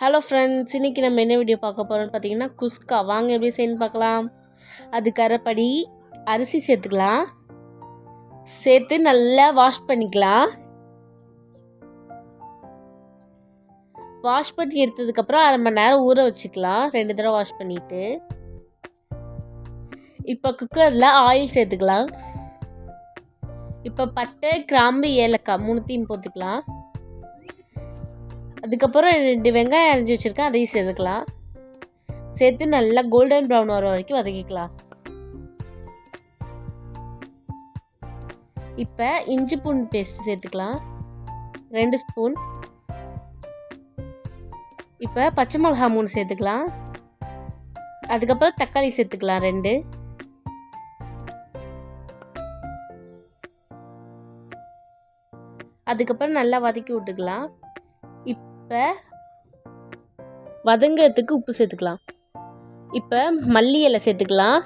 Hello friends இன்றைக்கி நம்ம என்ன வீடியோ பார்க்க போகிறோம்னு பார்த்தீங்கன்னா குஸ்கா. வாங்க எப்படி செய்யணும் பார்க்கலாம். அது கரைப்படி அரிசி சேர்த்துக்கலாம். சேர்த்து நல்லா வாஷ் பண்ணிக்கலாம். வாஷ் பண்ணி எடுத்ததுக்கப்புறம் அரை மணி நேரம் ஊற வச்சுக்கலாம். ரெண்டு தடவை வாஷ் பண்ணிவிட்டு இப்போ குக்கரில் ஆயில் சேர்த்துக்கலாம். இப்போ பட்டை கிராம்பு ஏலக்காய் மூணுத்தையும் போட்டுக்கலாம். அதுக்கப்புறம் ரெண்டு வெங்காயம் அரைஞ்சி வச்சுருக்கேன் அதையும் சேர்த்துக்கலாம். சேர்த்து நல்லா கோல்டன் ப்ரௌன் வர வரைக்கும் வதக்கிக்கலாம். இப்போ இஞ்சி பூண்டு பேஸ்ட் சேர்த்துக்கலாம். ரெண்டு ஸ்பூன் இப்போ பச்சை மிளகா மூணு சேர்த்துக்கலாம். அதுக்கப்புறம் தக்காளி சேர்த்துக்கலாம் ரெண்டு. அதுக்கப்புறம் நல்லா வதக்கி விட்டுக்கலாம். இப்போ வதங்கிறதுக்கு உப்பு சேர்த்துக்கலாம். இப்போ மல்லி இலை சேர்த்துக்கலாம்.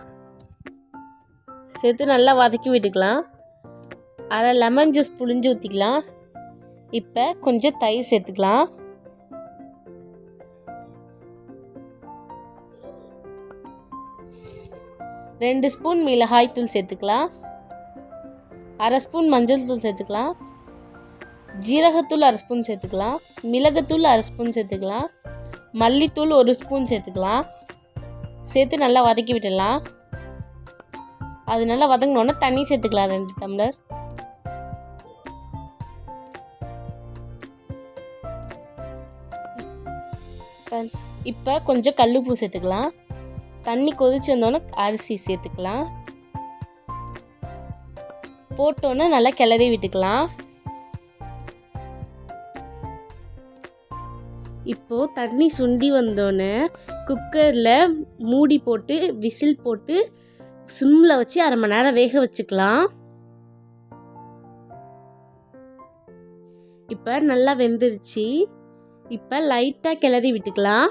சேர்த்து நல்லா வதக்கி விட்டுக்கலாம். அரை லெமன் ஜூஸ் புழிஞ்சு ஊற்றிக்கலாம் இப்போ கொஞ்சம் தயிர் சேர்த்துக்கலாம். ரெண்டு ஸ்பூன் மிளகாய் தூள் சேர்த்துக்கலாம். அரை ஸ்பூன் மஞ்சள் தூள் சேர்த்துக்கலாம். ஜீரகத்தூள் அரை ஸ்பூன் சேர்த்துக்கலாம். மிளகுத்தூள் அரை ஸ்பூன் சேர்த்துக்கலாம். மல்லித்தூள் ஒரு ஸ்பூன் சேர்த்துக்கலாம். சேர்த்து நல்லா வதக்கி விட்டுடலாம். அது நல்லா வதங்கினோன்னா தண்ணி சேர்த்துக்கலாம் ரெண்டு டம்ளர். இப்போ கொஞ்சம் கல்லுப்பூ சேர்த்துக்கலாம். தண்ணி கொதிச்சு வந்தோன்னே அரிசி சேர்த்துக்கலாம். போட்டோன்னே நல்லா கிளறி விட்டுக்கலாம். இப்போது தண்ணி சுண்டி வந்தோடனே குக்கரில் மூடி போட்டு விசில் போட்டு சிம்மில் வச்சு அரை மணி நேரம் வேக வச்சுக்கலாம். இப்போ நல்லா வெந்துருச்சு. இப்போ லைட்டாக கிளறி விட்டுக்கலாம்.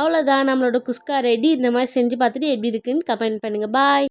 அவ்வளோதான் நம்மளோட குஸ்கா ரெடி இந்த மாதிரி செஞ்சு பார்த்துட்டு எப்படி இருக்குன்னு கமெண்ட் பண்ணுங்கள் பாய்